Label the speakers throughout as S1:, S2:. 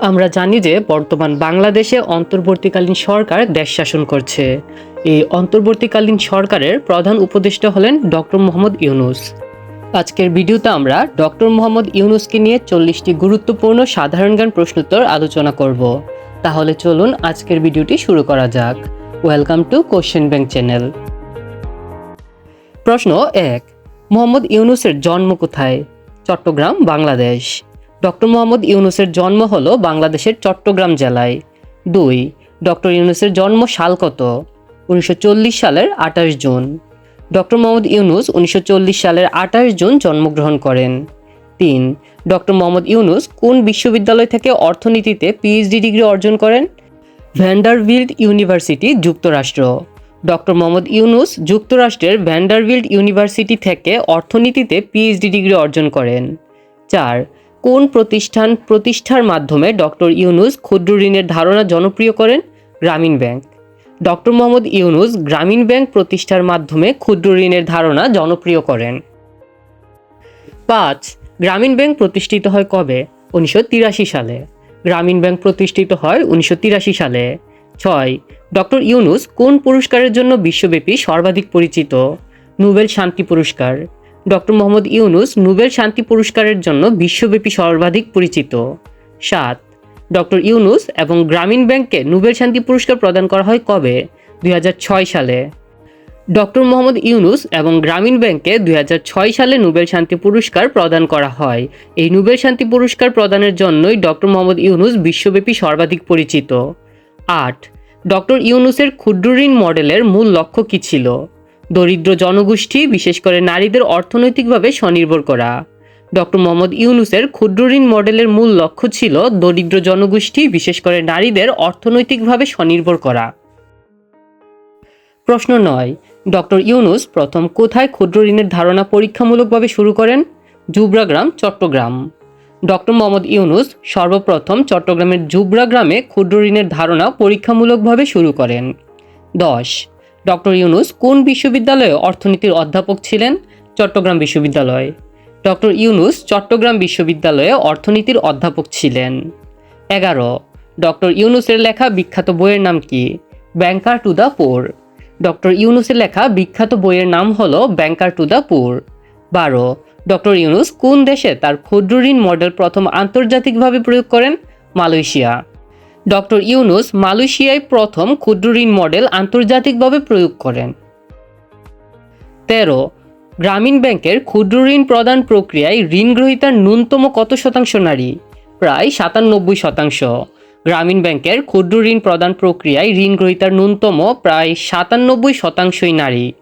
S1: আমরা জানি যে বর্তমান বাংলাদেশে অন্তর্বর্তীকালীন সরকার দেশ শাসন করছে। এই অন্তর্বর্তীকালীন সরকারের প্রধান উপদেষ্টা হলেন ডক্টর মোহাম্মদ ইউনুস। আজকের ভিডিওতে আমরা ডক্টর মোহাম্মদ ইউনুসকে নিয়ে চল্লিশটি গুরুত্বপূর্ণ সাধারণ জ্ঞান প্রশ্নোত্তর আলোচনা করব। তাহলে চলুন আজকের ভিডিওটি শুরু করা যাক। Welcome to question bank channel প্রশ্ন এক, মোহাম্মদ ইউনুসের জন্ম কোথায়? চট্টগ্রাম, বাংলাদেশ। ডক্টর মোহাম্মদ ইউনুসের জন্ম হল বাংলাদেশের চট্টগ্রাম জেলায়। দুই, ডক্টর ইউনুসের জন্ম সাল কত উনিশশো চল্লিশ সালের আঠাশ জুন। ডক্টর মোহাম্মদ ইউনুস উনিশশো চল্লিশ সালের আঠাশ জুন জন্মগ্রহণ করেন। তিন, ডক্টর মোহাম্মদ ইউনুস কোন বিশ্ববিদ্যালয় থেকে অর্থনীতিতে পিএইচডি ডিগ্রি অর্জন করেন? ভ্যান্ডারভিল্ড ইউনিভার্সিটি, যুক্তরাষ্ট্র। ডক্টর মোহাম্মদ ইউনুস যুক্তরাষ্ট্রের ভ্যান্ডারভিল্ড ইউনিভার্সিটি থেকে অর্থনীতিতে পিএইচডি ডিগ্রি অর্জন করেন। চার কোন প্রতিষ্ঠান প্রতিষ্ঠার মাধ্যমে ডক্টর ইউনুস ক্ষুদ্র ঋণের ধারণা জনপ্রিয় করেন? গ্রামীণ ব্যাংক। ডক্টর মোহাম্মদ ইউনুস গ্রামীণ ব্যাংক প্রতিষ্ঠার মাধ্যমে ক্ষুদ্র ঋণের ধারণা জনপ্রিয় করেন। পাঁচ, গ্রামীণ ব্যাংক প্রতিষ্ঠিত হয় কবে? উনিশশো তিরাশি সালে। গ্রামীণ ব্যাংক প্রতিষ্ঠিত হয় উনিশশো তিরাশি সালে। ছয়, ডক্টর ইউনুস কোন পুরস্কারের জন্য বিশ্বব্যাপী সর্বাধিক পরিচিত? নোবেল শান্তি পুরস্কার। ডক্টর মোহাম্মদ ইউনুস নোবেল শান্তি পুরস্কারের জন্য বিশ্বব্যাপী সর্বাধিক পরিচিত। সাত, ডক্টর ইউনুস এবং গ্রামীণ ব্যাংককে নোবেল শান্তি পুরস্কার প্রদান করা হয় কবে? দুই হাজার ছয় সালে। ডক্টর মোহাম্মদ ইউনুস এবং গ্রামীণ ব্যাংকে দুই হাজার ছয় সালে নোবেল শান্তি পুরস্কার প্রদান করা হয়। এই নোবেল শান্তি পুরস্কার প্রদানের জন্যই ডক্টর মোহাম্মদ ইউনুস বিশ্বব্যাপী সর্বাধিক পরিচিত। আট, ডক্টর ইউনুসের ক্ষুদ্র ঋণ মডেলের মূল লক্ষ্য কী ছিল? দরিদ্র জনগোষ্ঠী, বিশেষ করে নারীদের অর্থনৈতিকভাবে স্বনির্ভর করা। ডক্টর মোহাম্মদ ইউনুসের ক্ষুদ্র ঋণ মডেলের মূল লক্ষ্য ছিল দরিদ্র জনগোষ্ঠী, বিশেষ করে নারীদের অর্থনৈতিকভাবে স্বনির্ভর করা। প্রশ্ন নয় ডক্টর ইউনুস প্রথম কোথায় ক্ষুদ্র ঋণের ধারণা পরীক্ষামূলকভাবে শুরু করেন? জুবরাগ্রাম, চট্টগ্রাম। ডক্টর মোহাম্মদ ইউনুস সর্বপ্রথম চট্টগ্রামের জুবরা গ্রামে ক্ষুদ্র ঋণের ধারণা পরীক্ষামূলকভাবে শুরু করেন। দশ ডক্টর ইউনুস কোন বিশ্ববিদ্যালয়ে অর্থনীতির অধ্যাপক ছিলেন? চট্টগ্রাম বিশ্ববিদ্যালয়। ডক্টর ইউনুস চট্টগ্রাম বিশ্ববিদ্যালয়ে অর্থনীতির অধ্যাপক ছিলেন। এগারো। ডক্টর ইউনুসের লেখা বিখ্যাত বইয়ের নাম কি? Banker to the poor. Doctor ইউনুসের লেখা বিখ্যাত বইয়ের নাম হলো ব্যাংকার টু দ্য পুর। বারো। ডক্টর ইউনুস কোন দেশে তার ক্ষুদ্র ঋণ মডেল প্রথম আন্তর্জাতিকভাবে প্রয়োগ করেন? মালয়েশিয়া। ডক্টর ইউনুস মালয়েশিয়ায় প্রথম ক্ষুদ্র ঋণ মডেল আন্তর্জাতিকভাবে প্রয়োগ করেন। তেরো, গ্রামীণ ব্যাংকের ক্ষুদ্র ঋণ প্রদান প্রক্রিয়ায় ঋণ গ্রহীতার ন্যূনতম কত শতাংশ নারী? প্রায় সাতানব্বই শতাংশ। গ্রামীণ ব্যাংকের ক্ষুদ্র ঋণ প্রদান প্রক্রিয়ায় ঋণ গ্রহীতার ন্যূনতম প্রায় সাতানব্বই শতাংশই নারী।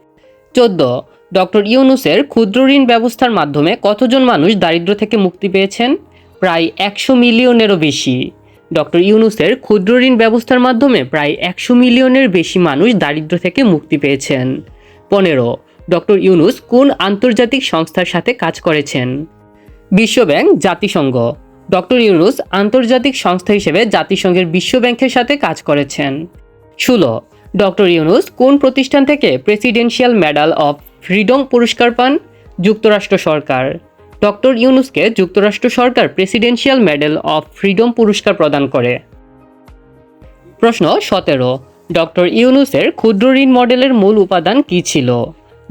S1: চোদ্দ, ডক্টর ইউনুসের ক্ষুদ্র ঋণ ব্যবস্থার মাধ্যমে কতজন মানুষ দারিদ্র্য থেকে মুক্তি পেয়েছেন? প্রায় একশো মিলিয়নেরও বেশি। ডক্টর ইউনুসের ক্ষুদ্র ঋণ ব্যবস্থার মাধ্যমে প্রায় একশো মিলিয়নের বেশি মানুষ দারিদ্র থেকে মুক্তি পেয়েছেন। পনেরো, ডক্টর ইউনুস কোন আন্তর্জাতিক সংস্থার সাথে কাজ করেছেন? বিশ্বব্যাংক, জাতিসংঘ। ডক্টর ইউনুস আন্তর্জাতিক সংস্থা হিসেবে জাতিসংঘের বিশ্ব ব্যাংকের সাথে কাজ করেছেন। ষোলো, ডক্টর ইউনুস কোন প্রতিষ্ঠান থেকে প্রেসিডেন্সিয়াল মেডাল অফ ফ্রিডম পুরস্কার পান? যুক্তরাষ্ট্র সরকার। ডক্টর ইউনুসকে যুক্তরাষ্ট্র সরকার প্রেসিডেন্সিয়াল মেডেল অফ ফ্রিডম পুরস্কার প্রদান করে। প্রশ্ন সতেরো, ডক্টর ইউনুসের ক্ষুদ্র ঋণ মডেলের মূল উপাদান কী ছিল?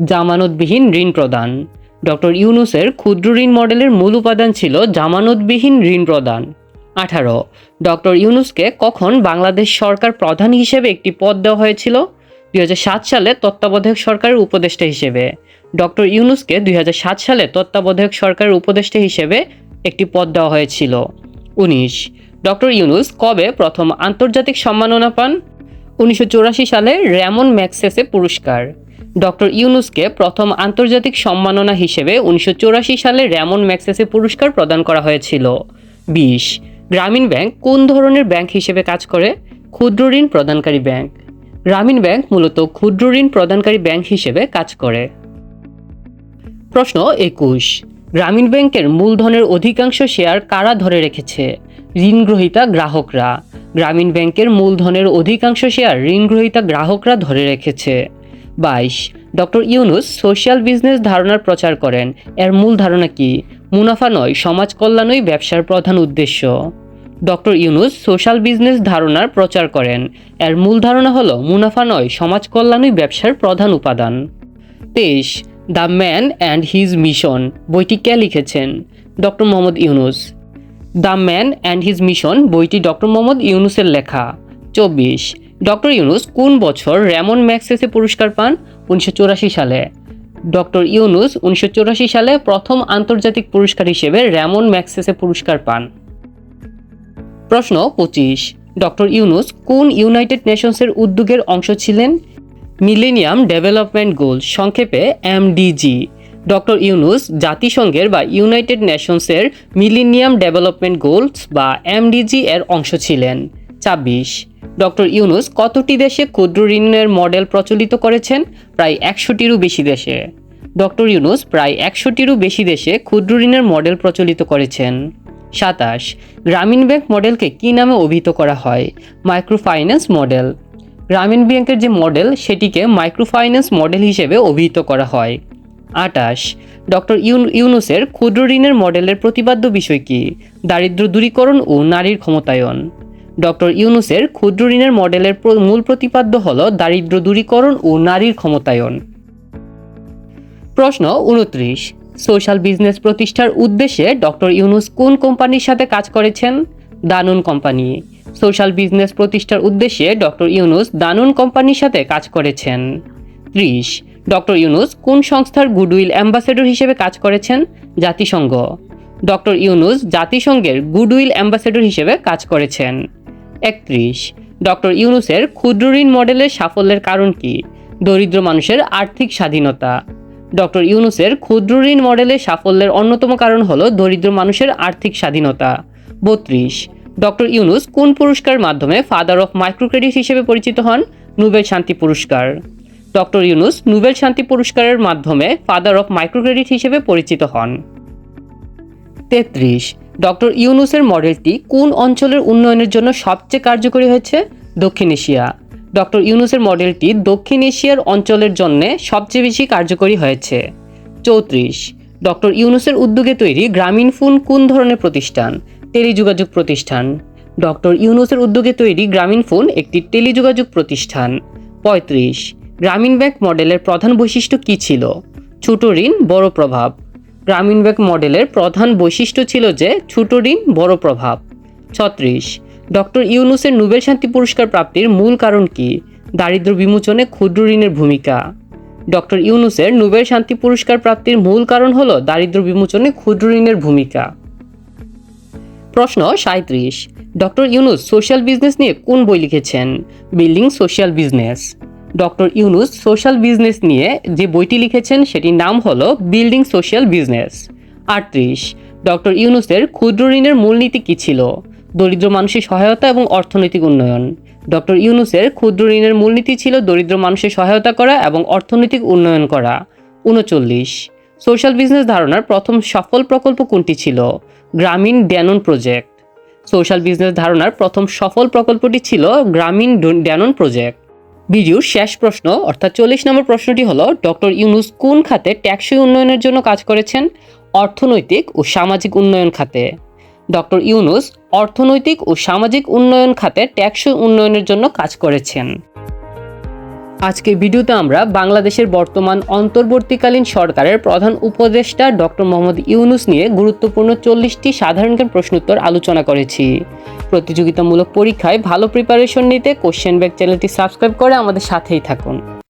S1: জামানতবিহীন ঋণ প্রদান। ডক্টর ইউনুসের ক্ষুদ্র ঋণ মডেলের মূল উপাদান ছিল জামানতবিহীন ঋণ প্রদান। আঠারো, ডক্টর ইউনুসকে কখন বাংলাদেশ সরকার প্রধান হিসেবে একটি পদ দেওয়া হয়েছিল? দুই হাজার সাত সালে তত্ত্বাবধায়ক সরকারের উপদেষ্টা হিসেবে। ডক্টর ইউনুসকে দুই হাজার সাত সালে তত্ত্বাবধায়ক সরকারের উপদেষ্টা হিসেবে একটি পদ দেওয়া হয়েছিল। উনিশ। ডক্টর ইউনুস কবে প্রথম আন্তর্জাতিক সম্মাননা পান? উনিশশো চুরাশি সালে র্যামন ম্যাক্সেসে পুরস্কার। ডক্টর ইউনুসকে প্রথম আন্তর্জাতিক সম্মাননা হিসেবে উনিশশো চুরাশি সালে র্যামন ম্যাক্সেসে পুরস্কার প্রদান করা হয়েছিল। বিশ। গ্রামীণ ব্যাংক কোন ধরনের ব্যাংক হিসেবে কাজ করে? ক্ষুদ্র ঋণ প্রদানকারী ব্যাংক। গ্রামীণ ব্যাংক মূলত ক্ষুদ্র ঋণ প্রদানকারী ব্যাংক হিসেবে কাজ করে। প্রশ্ন একুশ। গ্রামীণ ব্যাংকের মূলধনের অধিকাংশ শেয়ার কারা ধরে রেখেছে? ঋণগ্রহীতা গ্রাহকরা। গ্রামীণ ব্যাংকের মূলধনের অধিকাংশ শেয়ার ঋণগ্রহীতা গ্রাহকরা ধরে রেখেছে। বাইশ। ডক্টর ইউনুস সোশ্যাল বিজনেস ধারণার প্রচার করেন। এর মূল ধারণা কি? মুনাফা নয়, সমাজ কল্যাণই ব্যবসার প্রধান উদ্দেশ্য। ডক্টর ইউনুস সোশ্যাল বিজনেস ধারণার প্রচার করেন। এর মূল ধারণা হলো, মুনাফা নয়, সমাজ কল্যাণই ব্যবসার প্রধান উপাদান। তেইশ, the man and his mission, বইটি কে লিখেছেন? Doctor Mohammad Yunus. The man and his mission, বইটি ডক্টর মোহাম্মদ ইউনুসের লেখা। চব্বিশ, ডক্টর ইউনুস কোন বছর র্যামন ম্যাক্সেসে পুরস্কার পান? উনিশশো সালে। ডক্টর ইউনুস উনিশশো সালে প্রথম আন্তর্জাতিক পুরস্কার হিসেবে র্যামন ম্যাক্সেসে পুরস্কার পান। প্রশ্ন পঁচিশ। ডক্টর ইউনুস কোন ইউনাইটেড নেশনসের উদ্যোগের অংশ ছিলেন? মিলেনিয়াম ডেভেলপমেন্ট গোলস, সংক্ষেপে এমডিজি ডক্টর ইউনুস জাতিসংঘের বা ইউনাইটেড নেশনসের মিলেনিয়াম ডেভেলপমেন্ট গোলস বা এমডিজি এর অংশ ছিলেন। ছাব্বিশ। ডক্টর ইউনুস কতটি দেশে ক্ষুদ্র ঋণের মডেল প্রচলিত করেছেন? প্রায় একশোটিরও বেশি দেশে। ডক্টর ইউনুস প্রায় একশোটিরও বেশি দেশে ক্ষুদ্র ঋণের মডেল প্রচলিত করেছেন। সাতাশ, গ্রামীণ ব্যাংক মডেলকে কী নামে অভিহিত করা হয়? Microfinance model. গ্রামীণ ব্যাংকের যে মডেল, সেটিকে মাইক্রোফাইন্যান্স মডেল হিসেবে অভিহিত করা হয়। আটাশ ডক্টর ইউনুসের ক্ষুদ্র ঋণের মডেলের প্রতিপাদ্য বিষয় কি? দারিদ্র দূরীকরণ ও নারীর ক্ষমতায়ন। ডক্টর ইউনুসের ক্ষুদ্র ঋণের মডেলের মূল প্রতিপাদ্য হল দারিদ্র দূরীকরণ ও নারীর ক্ষমতায়ন। প্রশ্ন উনত্রিশ সোশ্যাল বিজনেস প্রতিষ্ঠার উদ্দেশ্যে ডক্টর ইউনুস কোন কোম্পানির সাথে কাজ করেছেন? দানুন কোম্পানি। সোশ্যাল বিজনেস প্রতিষ্ঠার উদ্দেশ্যে ডক্টর ইউনুস দানুন কোম্পানির সাথে কাজ করেছেন। ত্রিশ, ডক্টর ইউনুস কোন সংস্থার গুডউইল অ্যাম্বাসেডর হিসেবে কাজ করেছেন? জাতিসংঘ। ডক্টর ইউনুস জাতিসংঘের গুডউইল অ্যাম্বাসেডর হিসেবে কাজ করেছেন। একত্রিশ, ডক্টর ইউনুসের ক্ষুদ্র ঋণ মডেলের সাফল্যের কারণ কি? দরিদ্র মানুষের আর্থিক স্বাধীনতা। ডক্টর ইউনুসের ক্ষুদ্র ঋণ মডেলের সাফল্যের অন্যতম কারণ হল দরিদ্র মানুষের আর্থিক স্বাধীনতা। বত্রিশ, ডক্টর ইউনুস কোন পুরস্কারের মাধ্যমে ফাদার অফ মাইক্রোক্রেডিট হিসেবে পরিচিত হন? নোবেল শান্তি পুরস্কার। ডক্টর ইউনুস নোবেল শান্তি পুরস্কারের মাধ্যমে ফাদার অফ মাইক্রোক্রেডিট হিসেবে পরিচিত হন। তেত্রিশ, ডক্টর ইউনুসের মডেলটি কোন অঞ্চলের উন্নয়নের জন্য সবচেয়ে কার্যকরী হয়েছে? দক্ষিণ এশিয়া। ডক্টর ইউনুসের মডেলটি দক্ষিণ এশিয়ার অঞ্চলের জন্য সবচেয়ে বেশি কার্যকরী হয়েছে। চৌত্রিশ, ডক্টর ইউনুসের উদ্যোগে তৈরি গ্রামীণ ফোন কোন ধরনের প্রতিষ্ঠান? টেলিযোগাযোগ প্রতিষ্ঠান। ডক্টর ইউনুসের উদ্যোগে তৈরি গ্রামীণ ফোন একটি টেলিযোগাযোগ প্রতিষ্ঠান। পঁয়ত্রিশ, গ্রামীণ ব্যাংক মডেলের প্রধান বৈশিষ্ট্য কী ছিল? ছোট ঋণ, বড় প্রভাব। গ্রামীণ ব্যাংক মডেলের প্রধান বৈশিষ্ট্য ছিল যে ছোট ঋণ, বড় প্রভাব। ছত্রিশ ডক্টর ইউনুসের নোবেল শান্তি পুরস্কার প্রাপ্তির মূল কারণ কি? দারিদ্র বিমোচনে ক্ষুদ্র ঋণের ভূমিকা। ডক্টর ইউনুসের নোবেল শান্তি পুরস্কার প্রাপ্তির মূল কারণ হল দারিদ্র বিমোচনে ক্ষুদ্র ঋণের ভূমিকা। প্রশ্ন সাঁত্রিশ ডক্টর ইউনুস সোশ্যাল বিজনেস নিয়ে কোন বই লিখেছেন? Building social business. Doctor Yunus social business নিয়ে যে বইটি লিখেছেন, সেটির নাম হলো বিল্ডিং সোশ্যাল বিজনেস। আটত্রিশ। ডক্টর ইউনুসের ক্ষুদ্র ঋণের মূলনীতি কী ছিল? দরিদ্র মানুষের সহায়তা এবং অর্থনৈতিক উন্নয়ন। ডক্টর ইউনুসের ক্ষুদ্র ঋণের মূলনীতি ছিল দরিদ্র মানুষের সহায়তা করা এবং অর্থনৈতিক উন্নয়ন করা। উনচল্লিশ। সোশ্যাল বিজনেস ধারণার প্রথম সফল প্রকল্প কোনটি ছিল? গ্রামীণ ড্যানন প্রজেক্ট। সোশ্যাল বিজনেস ধারণার প্রথম সফল প্রকল্পটি ছিল গ্রামীণ ড্যানন প্রজেক্ট। ভিডিওর শেষ প্রশ্ন, অর্থাৎ চল্লিশ নম্বর প্রশ্নটি হলো ডক্টর ইউনুস কোন খাতে ট্যাক্সই উন্নয়নের জন্য কাজ করেছেন? অর্থনৈতিক ও সামাজিক উন্নয়ন খাতে। ডক্টর ইউনুস অর্থনৈতিক ও সামাজিক উন্নয়ন খাতে ট্যাক্সই উন্নয়নের জন্য কাজ করেছেন। আজকের ভিডিওতে আমরা বাংলাদেশের বর্তমান অন্তর্বর্তীকালীন সরকারের প্রধান উপদেষ্টা ডক্টর মোহাম্মদ ইউনুস নিয়ে গুরুত্বপূর্ণ চল্লিশটি সাধারণ জ্ঞান প্রশ্নোত্তর আলোচনা করেছি। প্রতিযোগিতামূলক পরীক্ষায় ভালো প্রিপারেশন নিতে কোশ্চেন ব্যাগ চ্যানেলটি সাবস্ক্রাইব করে আমাদের সাথেই থাকুন।